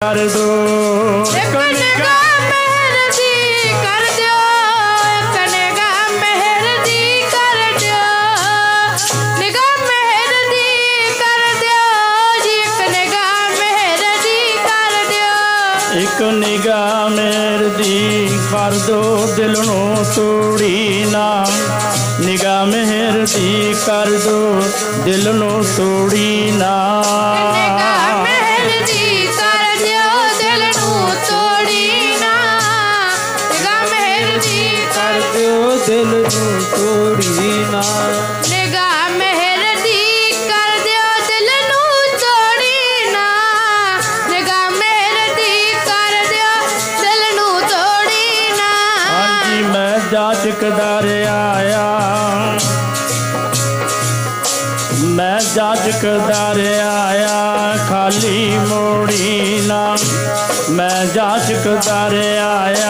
ਕਰ ਦੋ। ਇੱਕ ਨਿਗਾਹ ਮਿਹਰ ਦੀ ਕਰ ਦਿਓ ਮਿਹਰ ਦੀ ਕਰ ਦਿਓ। ਨਿਗਾਹ ਮਿਹਰ ਦੀ ਕਰ ਦਿਓ ਜੀ ਇੱਕ ਨਿਗਾਹ ਮਿਹਰ ਦੀ ਕਰ ਦਿਓ। ਇੱਕ ਨਿਗਾਹ ਮੇਰ ਦੀ ਕਰ ਦੋ ਦਿਲ ਨੂੰ ਤੋੜੀ ਨਾ। ਨਿਗਾਹ ਮਿਹਰ ਦੀ ਕਰ ਦੋ ਦਿਲ ਨੂੰ ਤੋੜੀ ਨਾ। ਦਿਲ ਨੂੰ ਤੋੜੀ ਨਾ। ਨਿਗਾਹ ਮਿਹਰ ਦੀ ਕਰ ਦਿਓ ਦਿਲ ਨੂੰ ਤੋੜੀ ਨਾ। ਨਿਗਾਹ ਮਿਹਰ ਦੀ ਕਰ ਦਿਓ ਦਿਲ ਨੂੰ ਤੋੜੀ ਨਾ। ਹਾਂਜੀ ਮੈਂ ਜਾਚਕਦਾਰ ਆਇਆ। ਮੈਂ ਜਾਚਕਦਾਰ ਆਇਆ ਖਾਲੀ ਮੋੜੀ ਨਾ। ਮੈਂ ਜਾਚਕਦਾਰ ਆਇਆ।